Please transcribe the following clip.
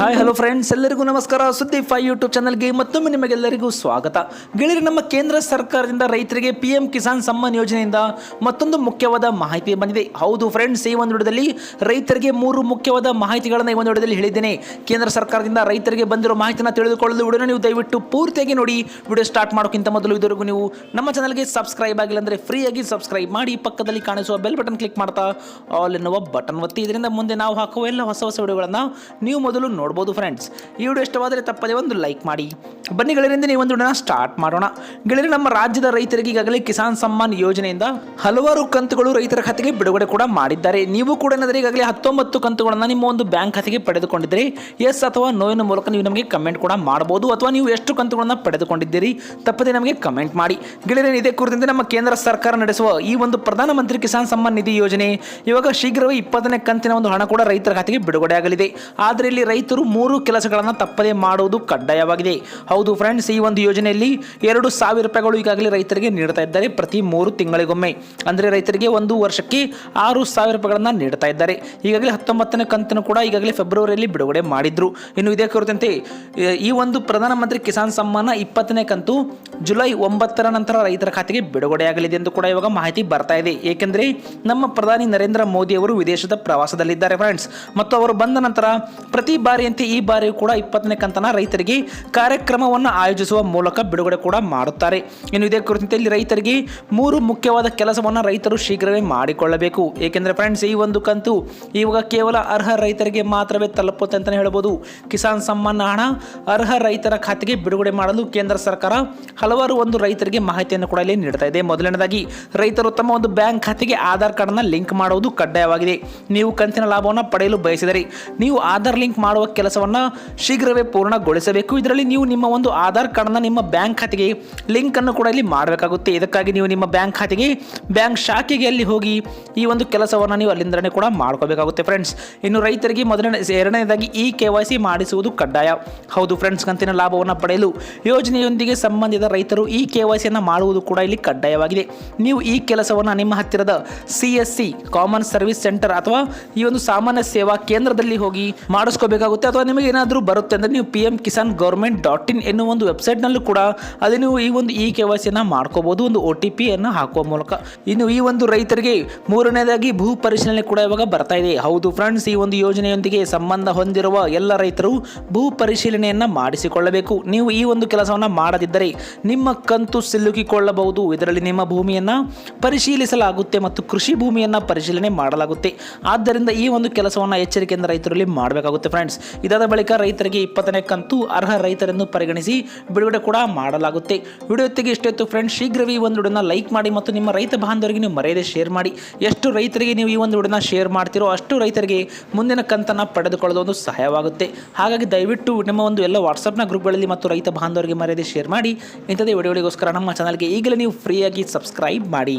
Hi hello friends ಎಲ್ಲರಿಗೂ ನಮಸ್ಕಾರ. ಸುದ್ದಿ ಫೈ ಯೂಟ್ಯೂಬ್ ಚಾನಲ್ಗೆ ಮತ್ತೊಮ್ಮೆ ನಿಮಗೆಲ್ಲರಿಗೂ ಸ್ವಾಗತ. ಗೆಳೆಯರು, ನಮ್ಮ ಕೇಂದ್ರ ಸರ್ಕಾರದಿಂದ ರೈತರಿಗೆ ಪಿ ಎಂ ಕಿಸಾನ್ ಸಮ್ಮಾನ್ ಯೋಜನೆಯಿಂದ ಮತ್ತೊಂದು ಮುಖ್ಯವಾದ ಮಾಹಿತಿ ಬಂದಿದೆ. ಹೌದು ಫ್ರೆಂಡ್ಸ್ ಈ ಒಂದು ವಿಡಿಯೋದಲ್ಲಿ ರೈತರಿಗೆ ಮೂರು ಮುಖ್ಯವಾದ ಮಾಹಿತಿಗಳನ್ನು ಈ ಒಂದು ವಿಡಿಯೋದಲ್ಲಿ ಹೇಳಿದ್ದೇನೆ. ಕೇಂದ್ರ ಸರ್ಕಾರದಿಂದ ರೈತರಿಗೆ ಬಂದಿರೋ ಮಾಹಿತಿಯನ್ನು ತಿಳಿದುಕೊಳ್ಳಲು ವಿಡಿಯೋನ ನೀವು ದಯವಿಟ್ಟು ಪೂರ್ತಿಯಾಗಿ ನೋಡಿ. ವಿಡಿಯೋ ಸ್ಟಾರ್ಟ್ ಮಾಡೋಕ್ಕಿಂತ ಮೊದಲು ಇದುವರೆಗೂ ನೀವು ನಮ್ಮ ಚಾನಲ್ಗೆ ಸಬ್ಸ್ಕ್ರೈಬ್ ಆಗಿಲ್ಲ ಅಂದರೆ ಫ್ರೀಯಾಗಿ ಸಬ್ಸ್ಕ್ರೈಬ್ ಮಾಡಿ. ಪಕ್ಕದಲ್ಲಿ ಕಾಣಿಸುವ ಬೆಲ್ ಬಟನ್ ಕ್ಲಿಕ್ ಮಾಡ್ತಾ ಆಲ್ ಎನ್ನುವ ಬಟನ್ ಒತ್ತಿ. ಇದರಿಂದ ಮುಂದೆ ನಾವು ಹಾಕುವ ಎಲ್ಲ ಹೊಸ ಹೊಸ ವಿಡಿಯೋಗಳನ್ನು ನೀವು ಮೊದಲು ನೋಡ್ಬೋದು ಫ್ರೆಂಡ್ಸ್ ಈ ವಿಡಿಯೋ ಇಷ್ಟವಾದರೆ ತಪ್ಪದೆ ಒಂದು ಲೈಕ್ ಮಾಡಿ. ಬನ್ನಿ ಗೆಳೆಯರಿಂದ ನೀವು ಒಂದು ಸ್ಟಾರ್ಟ್ ಮಾಡೋಣ. ಗೆಳೆಯರು, ನಮ್ಮ ರಾಜ್ಯದ ರೈತರಿಗೆ ಈಗಾಗಲೇ ಕಿಸಾನ್ ಸಮ್ಮಾನ್ ಯೋಜನೆಯಿಂದ ಹಲವಾರು ಕಂತುಗಳು ರೈತರ ಖಾತೆಗೆ ಬಿಡುಗಡೆ ಕೂಡ ಮಾಡಿದ್ದಾರೆ. ನೀವು ಕೂಡ ಏನಾದರೆ ಈಗಾಗಲೇ ಹತ್ತೊಂಬತ್ತು ಕಂತುಗಳನ್ನು ನಿಮ್ಮ ಒಂದು ಬ್ಯಾಂಕ್ ಖಾತೆಗೆ ಪಡೆದುಕೊಂಡಿದ್ದೀರಿ. ಎಸ್ ಅಥವಾ ನೋವಿನ ಮೂಲಕ ನೀವು ನಮಗೆ ಕಮೆಂಟ್ ಕೂಡ ಮಾಡಬಹುದು ಅಥವಾ ನೀವು ಎಷ್ಟು ಕಂತುಗಳನ್ನು ಪಡೆದುಕೊಂಡಿದ್ದೀರಿ, ತಪ್ಪದೆ ನಮಗೆ ಕಮೆಂಟ್ ಮಾಡಿ. ಗೆಳೆಯರೇನು ಇದೇ ಕುರಿತಂತೆ ನಮ್ಮ ಕೇಂದ್ರ ಸರ್ಕಾರ ನಡೆಸುವ ಈ ಒಂದು ಪ್ರಧಾನಮಂತ್ರಿ ಕಿಸಾನ್ ಸಮ್ಮಾನ್ ನಿಧಿ ಯೋಜನೆ, ಇವಾಗ ಶೀಘ್ರವೇ ಇಪ್ಪತ್ತನೇ ಕಂತಿನ ಒಂದು ಹಣ ಕೂಡ ರೈತರ ಖಾತೆಗೆ ಬಿಡುಗಡೆ ಆಗಲಿದೆ. ಆದರೆ ಇಲ್ಲಿ ರೈತರು ಮೂರು ಕೆಲಸಗಳನ್ನು ತಪ್ಪದೇ ಮಾಡುವುದು ಕಡ್ಡಾಯವಾಗಿದೆ. ಹೌದು ಫ್ರೆಂಡ್ಸ್ ಈ ಒಂದು ಯೋಜನೆಯಲ್ಲಿ ಎರಡು ಸಾವಿರ ರೂಪಾಯಿಗಳು ಈಗಾಗಲೇ ರೈತರಿಗೆ ನೀಡ್ತಾ ಇದ್ದಾರೆ ಪ್ರತಿ ಮೂರು ತಿಂಗಳಿಗೊಮ್ಮೆ. ಅಂದರೆ ರೈತರಿಗೆ ಒಂದು ವರ್ಷಕ್ಕೆ ಆರು ಸಾವಿರ ರೂಪಾಯಿಗಳನ್ನು ನೀಡ್ತಾ ಇದ್ದಾರೆ. ಈಗಾಗಲೇ ಹತ್ತೊಂಬತ್ತನೇ ಕಂತನ್ನು ಕೂಡ ಈಗಾಗಲೇ ಫೆಬ್ರವರಿಯಲ್ಲಿ ಬಿಡುಗಡೆ ಮಾಡಿದ್ರು. ಇನ್ನು ಇದೇ ಕುರಿತಂತೆ ಈ ಒಂದು ಪ್ರಧಾನಮಂತ್ರಿ ಕಿಸಾನ್ ಸಮ್ಮಾನ ಇಪ್ಪತ್ತನೇ ಕಂತು ಜುಲೈ ಒಂಬತ್ತರ ನಂತರ ರೈತರ ಖಾತೆಗೆ ಬಿಡುಗಡೆಯಾಗಲಿದೆ ಎಂದು ಕೂಡ ಇವಾಗ ಮಾಹಿತಿ ಬರ್ತಾ ಇದೆ. ಏಕೆಂದರೆ ನಮ್ಮ ಪ್ರಧಾನಿ ನರೇಂದ್ರ ಮೋದಿ ಅವರು ವಿದೇಶದ ಪ್ರವಾಸದಲ್ಲಿದ್ದಾರೆ ಫ್ರೆಂಡ್ಸ್ ಮತ್ತು ಅವರು ಬಂದ ನಂತರ ಪ್ರತಿ ಬಾರಿಯಂತೆ ಈ ಬಾರಿಯೂ ಕೂಡ ಇಪ್ಪತ್ತನೇ ಕಂತನ ರೈತರಿಗೆ ಕಾರ್ಯಕ್ರಮವನ್ನು ಆಯೋಜಿಸುವ ಮೂಲಕ ಬಿಡುಗಡೆ ಕೂಡ ಮಾಡುತ್ತಾರೆ. ಇನ್ನು ಇದೇ ಕುರಿತಂತೆ ಇಲ್ಲಿ ರೈತರಿಗೆ ಮೂರು ಮುಖ್ಯವಾದ ಕೆಲಸವನ್ನು ರೈತರು ಶೀಘ್ರವೇ ಮಾಡಿಕೊಳ್ಳಬೇಕು. ಏಕೆಂದರೆ ಫ್ರೆಂಡ್ಸ್ ಈ ಒಂದು ಕಂತು ಇವಾಗ ಕೇವಲ ಅರ್ಹ ರೈತರಿಗೆ ಮಾತ್ರವೇ ತಲುಪುತ್ತೆ ಅಂತಲೇ ಹೇಳ್ಬೋದು. ಕಿಸಾನ್ ಸಮ್ಮಾನ ಹಣ ಅರ್ಹ ರೈತರ ಖಾತೆಗೆ ಬಿಡುಗಡೆ ಮಾಡಲು ಕೇಂದ್ರ ಸರ್ಕಾರ ಹಲವಾರು ಒಂದು ರೈತರಿಗೆ ಮಾಹಿತಿಯನ್ನು ಕೂಡ ಇಲ್ಲಿ ನೀಡ್ತಾ ಇದೆ. ಮೊದಲನೇದಾಗಿ, ರೈತರು ತಮ್ಮ ಒಂದು ಬ್ಯಾಂಕ್ ಖಾತೆಗೆ ಆಧಾರ್ ಕಾರ್ಡ್ನ ಲಿಂಕ್ ಮಾಡುವುದು ಕಡ್ಡಾಯವಾಗಿದೆ. ನೀವು ಕಂತಿನ ಲಾಭವನ್ನು ಪಡೆಯಲು ಬಯಸಿದರೆ ನೀವು ಆಧಾರ್ ಲಿಂಕ್ ಮಾಡುವ ಕೆಲಸವನ್ನು ಶೀಘ್ರವೇ ಪೂರ್ಣಗೊಳಿಸಬೇಕು. ಇದರಲ್ಲಿ ನೀವು ನಿಮ್ಮ ಒಂದು ಆಧಾರ್ ಕಾರ್ಡ್ನ ನಿಮ್ಮ ಬ್ಯಾಂಕ್ ಖಾತೆಗೆ, ಲಿಂಕ್ ಅನ್ನು ಕೂಡ ಇಲ್ಲಿ ಮಾಡಬೇಕಾಗುತ್ತೆ. ಇದಕ್ಕಾಗಿ ನೀವು ನಿಮ್ಮ ಬ್ಯಾಂಕ್ ಖಾತೆಗೆ, ಬ್ಯಾಂಕ್ ಶಾಖೆಗೆ ಅಲ್ಲಿ ಹೋಗಿ ಈ ಒಂದು ಕೆಲಸವನ್ನು ನೀವು ಅಲ್ಲಿಂದನೇ ಕೂಡ ಮಾಡ್ಕೋಬೇಕಾಗುತ್ತೆ ಫ್ರೆಂಡ್ಸ್. ಇನ್ನು ರೈತರಿಗೆ ಮೊದಲನೇ, ಎರಡನೇದಾಗಿ ಇ ಕೆ ಮಾಡಿಸುವುದು ಕಡ್ಡಾಯ. ಹೌದು ಫ್ರೆಂಡ್ಸ್, ಕಂತಿನ ಲಾಭವನ್ನು ಪಡೆಯಲು ಯೋಜನೆಯೊಂದಿಗೆ ಸಂಬಂಧಿತ ರೈತರು ಇ ಕೆ ವೈ ಮಾಡುವುದು ಕೂಡ ಇಲ್ಲಿ ಕಡ್ಡಾಯವಾಗಿದೆ. ನೀವು ಈ ಕೆಲಸವನ್ನು ನಿಮ್ಮ ಹತ್ತಿರದ C C, common service centre ಅಥವಾ ಈ ಒಂದು ಸಾಮಾನ್ಯ ಸೇವಾ ಕೇಂದ್ರದಲ್ಲಿ ಹೋಗಿ ಮಾಡಿಸ್ಕೋಬೇಕಾಗುತ್ತೆ. ಅಥವಾ ನಿಮಗೆ ಏನಾದರೂ ಬರುತ್ತೆ ಅಂದರೆ ನೀವು P M Kisan government dot in ಎನ್ನುವ ಒಂದು ವೆಬ್ಸೈಟ್ನಲ್ಲೂ ಕೂಡ ಅದು ನೀವು ಈ ಒಂದು ಇ ಕೆ ವೈ ಸಿಯನ್ನು ಮಾಡ್ಕೋಬೋದು, ಒಂದು ಒ ಟಿ ಪಿಯನ್ನು ಹಾಕುವ ಮೂಲಕ. ಇನ್ನು ಈ ಒಂದು ರೈತರಿಗೆ ಮೂರನೇದಾಗಿ ಭೂ ಪರಿಶೀಲನೆ ಕೂಡ ಇವಾಗ ಬರ್ತಾ ಇದೆ. ಹೌದು ಫ್ರೆಂಡ್ಸ್ ಈ ಒಂದು ಯೋಜನೆಯೊಂದಿಗೆ ಸಂಬಂಧ ಹೊಂದಿರುವ ಎಲ್ಲ ರೈತರು ಭೂ ಪರಿಶೀಲನೆಯನ್ನು ಮಾಡಿಸಿಕೊಳ್ಳಬೇಕು. ನೀವು ಈ ಒಂದು ಕೆಲಸವನ್ನು ಮಾಡದಿದ್ದರೆ ನಿಮ್ಮ ಕಂತು ಸಿಲುಕಿಕೊಳ್ಳಬಹುದು. ಇದರಲ್ಲಿ ನಿಮ್ಮ ಭೂಮಿಯನ್ನು ಪರಿಶೀಲಿಸಲಾಗುತ್ತೆ ಮತ್ತು ಕೃಷಿ ಭೂಮಿಯನ್ನು ಪರಿಶೀಲನೆ ಮಾಡಲಾಗುತ್ತೆ. ಆದ್ದರಿಂದ ಈ ಒಂದು ಕೆಲಸವನ್ನು ಎಚ್ಚರಿಕೆಯಿಂದ ರೈತರಲ್ಲಿ ಮಾಡಬೇಕಾಗುತ್ತೆ ಫ್ರೆಂಡ್ಸ್ ಇದಾದ ಬಳಿಕ ರೈತರಿಗೆ ಇಪ್ಪತ್ತನೇ ಕಂತು ಅರ್ಹ ರೈತರನ್ನು ಪರಿಗಣಿಸಿ ಬಿಡುಗಡೆ ಕೂಡ ಮಾಡಲಾಗುತ್ತೆ. ವಿಡಿಯೋ ಎಷ್ಟೊತ್ತು ಫ್ರೆಂಡ್ ಫ್ರೆಂಡ್ಸ್ ಶೀಘ್ರವೇ ಈ ಒಂದು ವಿಡಿಯೋನ ಲೈಕ್ ಮಾಡಿ ಮತ್ತು ನಿಮ್ಮ ರೈತ ಬಾಂಧವರಿಗೆ ನೀವು ಮರೆಯದೆ ಶೇರ್ ಮಾಡಿ. ಎಷ್ಟು ರೈತರಿಗೆ ನೀವು ಈ ಒಂದು ವಿಡಿಯೋನ ಶೇರ್ ಮಾಡ್ತೀರೋ ಅಷ್ಟು ರೈತರಿಗೆ ಮುಂದಿನ ಕಂತನ್ನು ಪಡೆದುಕೊಳ್ಳೋದು ಒಂದು ಸಹಾಯವಾಗುತ್ತೆ. ಹಾಗಾಗಿ ದಯವಿಟ್ಟು ನಿಮ್ಮ ಒಂದು ಎಲ್ಲ ವಾಟ್ಸಪ್ನ ಗ್ರೂಪ್ಗಳಲ್ಲಿ ಮತ್ತು ರೈತ ಬಾಂಧವರಿಗೆ ಮರೆಯದೆ ಶೇರ್ ಮಾಡಿ. ಇಂಥದೇ ವಿಡಿಯೋಗಳಿಗೋಸ್ಕರ ನಮ್ಮ ಚಾನಲ್ಗೆ ಈಗಲೇ ನೀವು ಫ್ರೀಯಾಗಿ ಸಬ್ಸ್ಕ್ರೈಬ್ ಮಾಡಿ.